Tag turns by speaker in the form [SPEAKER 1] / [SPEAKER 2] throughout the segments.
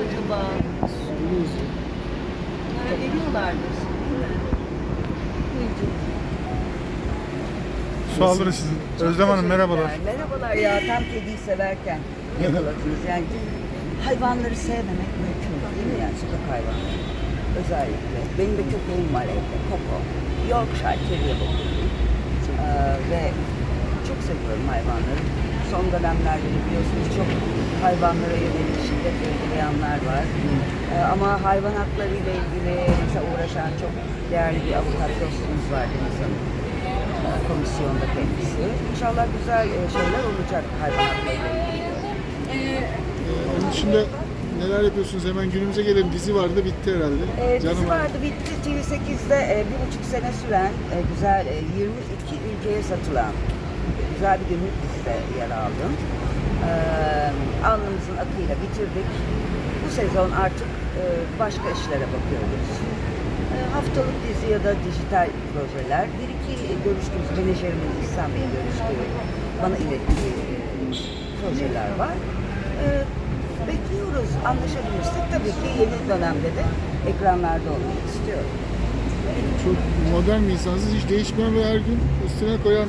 [SPEAKER 1] acaba? Para veriyorlardır.
[SPEAKER 2] Su alırız sizin. Özlem Hanım merhabalar.
[SPEAKER 3] Merhabalar ya tam kediyi severken yakaladınız. Yani hayvanları sevmemek mümkün değil mi yani sokak hayvanları? Özellikle. Benim de köpeğim var evde, Coco. Yorkshire Terrier bakıyorum. Ee, ve çok seviyorum hayvanları. Son dönemlerde de biliyorsunuz çok hayvanlara yönelik şiddet uygulayanlar var. Ee, ama hayvan hakları ile ilgili mesela uğraşan çok değerli bir avukat dostumuz var Deniz Hanım e, komisyonda kendisi. İnşallah güzel e, şeyler olacak hayvan hakları ile ilgili.
[SPEAKER 4] Ee, onun dışında neler yapıyorsunuz? Hemen günümüze gelelim. Dizi vardı bitti herhalde.
[SPEAKER 3] Ee,
[SPEAKER 4] Canım
[SPEAKER 3] dizi vardı bitti TV8'de e, bir buçuk sene süren e, güzel e, 22 ülkeye satılan güzel bir günlük dizide yer aldım. Ee, alnımızın akıyla bitirdik. Bu sezon artık e, başka işlere bakıyoruz. E, haftalık dizi ya da dijital projeler. Bir iki görüştüğümüz menajerimin İhsan Bey'in görüştüğü bana ilettiği e, projeler var. E, bekliyoruz. Anlaşabilirsek tabii ki yeni dönemde de ekranlarda olmak istiyorum.
[SPEAKER 4] Çok modern bir insansınız. Hiç değişmeyen ve her gün üstüne koyan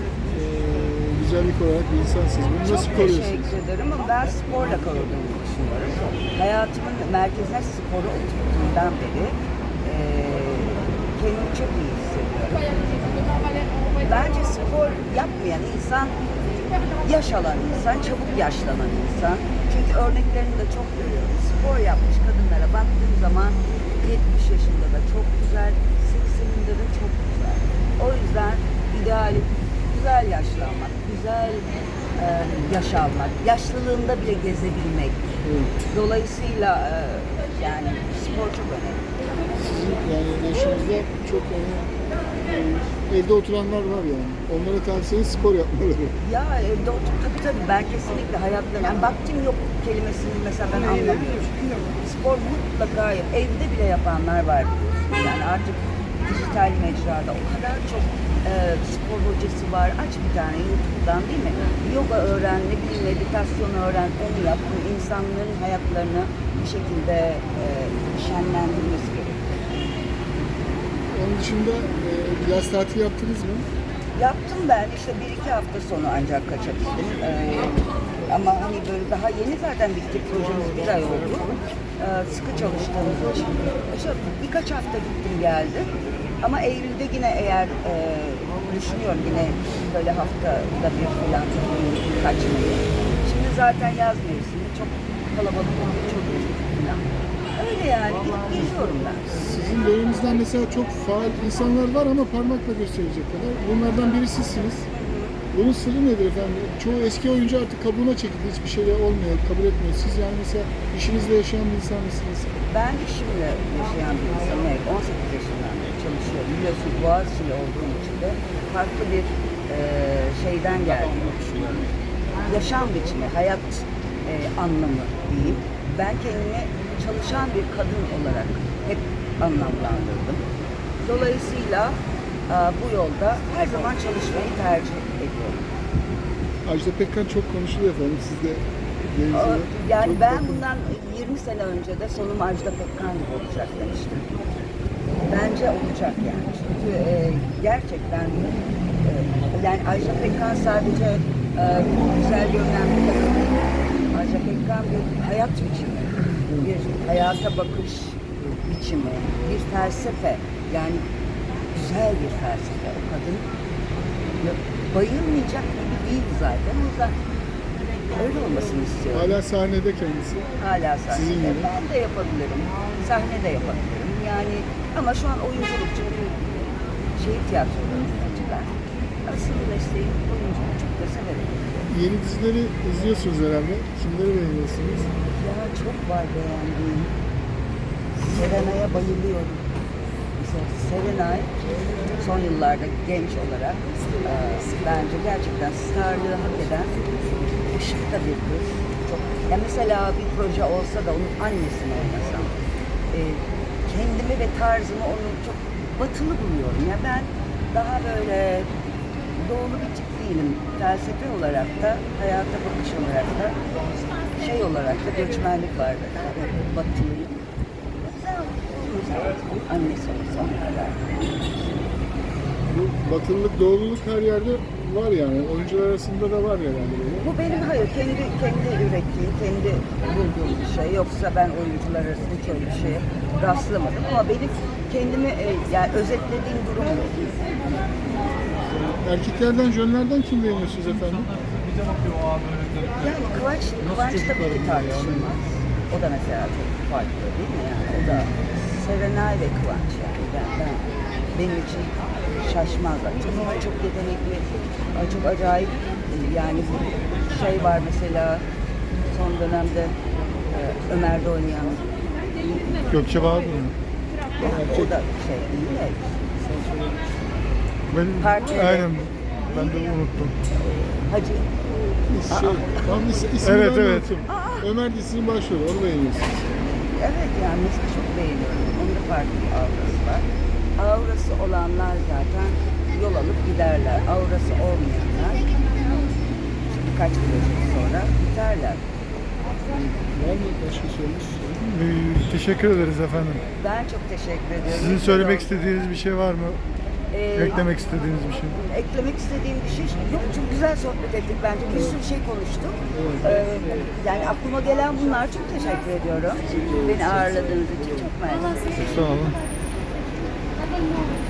[SPEAKER 4] güzellik olarak bir insansınız. Bunu nasıl
[SPEAKER 3] Çok
[SPEAKER 4] koruyorsunuz?
[SPEAKER 3] teşekkür ederim ama ben sporla koruduğumu düşünüyorum. Hayatımın merkezine sporu oturttuğumdan beri e, kendimi çok iyi hissediyorum. Bence spor yapmayan insan yaş alan insan, çabuk yaşlanan insan. Çünkü örneklerini de çok görüyorum. Spor yapmış kadınlara baktığım zaman 70 yaşında da çok güzel, 80'inde de çok güzel. O yüzden idealim güzel yaşlanmak, güzel e, yaşanmak, yaşlılığında bile gezebilmek. Dolayısıyla e, yani spor çok önemli.
[SPEAKER 4] Sizin yani yaşınızda çok e, evde oturanlar var yani. Onlara tavsiyeniz spor yapmaları.
[SPEAKER 3] Ya evde otur tabii tabii ben kesinlikle hayatta yani vaktim yok kelimesini mesela ben anlamıyorum. Spor mutlaka yap. Evde bile yapanlar var. Yani artık dijital mecrada o kadar çok e, spor hocası var. Aç bir tane YouTube'dan değil mi? Yoga öğren, ne bileyim meditasyon öğren, onu yap. Bu insanların hayatlarını bir şekilde e, şenlendirmesi gerekiyor.
[SPEAKER 4] Onun dışında e, yaz tatili yaptınız mı?
[SPEAKER 3] Yaptım ben işte bir iki hafta sonu ancak kaçabildim. Ee, ama hani böyle daha yeni zaten bitti projemiz bir ay oldu. Ee, sıkı çalıştığımız için. İşte birkaç hafta gittim geldim. Ama Eylül'de yine eğer e, düşünüyorum yine böyle haftada bir falan kaçmayı. Şimdi zaten yaz mevsimi çok kalabalık oluyor, çok çocuk falan. Öyle yani gidip ben.
[SPEAKER 4] Sizin döneminizden mesela çok faal insanlar var ama parmakla gösterecek kadar. Bunlardan biri sizsiniz. Bunun sırrı nedir efendim? Çoğu eski oyuncu artık kabuğuna çekildi. Hiçbir şey olmuyor, kabul etmiyor. Siz yani mesela işinizle yaşayan bir insan mısınız?
[SPEAKER 3] Ben işimle yaşayan bir insanım. Evet, 18 yaşından beri. Biliyorsunuz Boğaziçi'li olduğum için de farklı bir e, şeyden düşünüyorum. Yaşam biçimi, hayat e, anlamı diyeyim. Ben kendimi çalışan bir kadın olarak hep anlamlandırdım. Dolayısıyla e, bu yolda her zaman çalışmayı tercih ediyorum.
[SPEAKER 4] Ajda Pekkan çok konuşuluyor efendim. Siz de
[SPEAKER 3] Aa, Yani ben bundan 20 sene önce de sonum Ajda Pekkan gibi olacak demiştim. Bence olacak yani. Çünkü e, gerçekten e, yani Ajda Pekkan sadece e, güzel görünen bir kadın değil. Ajda Pekkan bir hayat biçimi, bir hayata bakış biçimi, bir felsefe. Yani güzel bir felsefe. O kadın ya, bayılmayacak gibi değil zaten. O yüzden öyle olmasını istiyorum.
[SPEAKER 4] Hala sahnede kendisi.
[SPEAKER 3] Hala sahnede.
[SPEAKER 4] Sizin gibi.
[SPEAKER 3] Ben de yapabilirim. Sahne de yapabilirim. Yani ama şu an oyunculuk çünkü şey tiyatroda öğrenciler. Asıl mesleğim oyunculuk çok da severim.
[SPEAKER 4] Yeni dizileri izliyorsunuz herhalde. Kimleri beğeniyorsunuz?
[SPEAKER 3] Ya çok var beğendiğim. Serenay'a bayılıyorum. Mesela Serenay son yıllarda genç olarak e, bence gerçekten starlığı hak eden ışıkta bir kız. Çok, ya mesela bir proje olsa da onun annesini oynasam, e, kendimi ve tarzımı onun çok batılı buluyorum. Ya ben daha böyle doğulu bir tip değilim. Felsefe olarak da, hayata bakış olarak da şey olarak da göçmenlik var. Batılı. Annesi olsa ona kadar.
[SPEAKER 4] Bu batılılık, doğruluk her yerde var yani. Oyuncular arasında da var herhalde böyle.
[SPEAKER 3] Bu benim hayır kendi kendi ürettiğim, kendi bulduğum bir şey. Yoksa ben oyuncular arasında hiç öyle bir şeye rastlamadım ama benim kendimi e, yani özetlediğim durum bu.
[SPEAKER 4] Erkeklerden, jönlerden kim beğeniyorsunuz efendim?
[SPEAKER 3] Yani Kıvanç, Kıvanç tabii ki tartışılmaz. O da mesela çok farklı değil mi yani? O da Serenay ve Kıvanç yani. Ben, ben benim için şaşmazlar. Çok, çok yetenekli, çok acayip yani bu şey var mesela son dönemde e, Ömer'de oynayan
[SPEAKER 2] Gökçe Bahadır mı?
[SPEAKER 3] o da şey iyi de
[SPEAKER 2] Ben,
[SPEAKER 3] Partide.
[SPEAKER 2] aynen. Ben de unuttum.
[SPEAKER 3] Hacı
[SPEAKER 4] Şey, tam is, ismini
[SPEAKER 2] Evet,
[SPEAKER 4] ben
[SPEAKER 2] evet.
[SPEAKER 4] unuttum. Ömer dizisinin başrolü, onu beğeniyorsunuz.
[SPEAKER 3] Evet yani mesela çok beğeniyorum. Onun da farklı bir aurası var. Aurası olanlar zaten yol alıp giderler. Aurası olmayanlar birkaç proje sonra biterler.
[SPEAKER 4] Var mı başka sorunuz?
[SPEAKER 2] Ee, teşekkür ederiz efendim.
[SPEAKER 3] Ben çok teşekkür ediyorum.
[SPEAKER 2] Sizin söylemek istediğiniz bir şey var mı?
[SPEAKER 3] Ee,
[SPEAKER 2] Eklemek istediğiniz bir şey.
[SPEAKER 3] eklemek istediğim bir şey yok. Çok güzel sohbet ettik bence. Bir sürü şey konuştuk. Ee, yani aklıma gelen bunlar. Çok teşekkür ediyorum. Beni ağırladığınız için çok mersi.
[SPEAKER 2] Sağ olun. Yeah.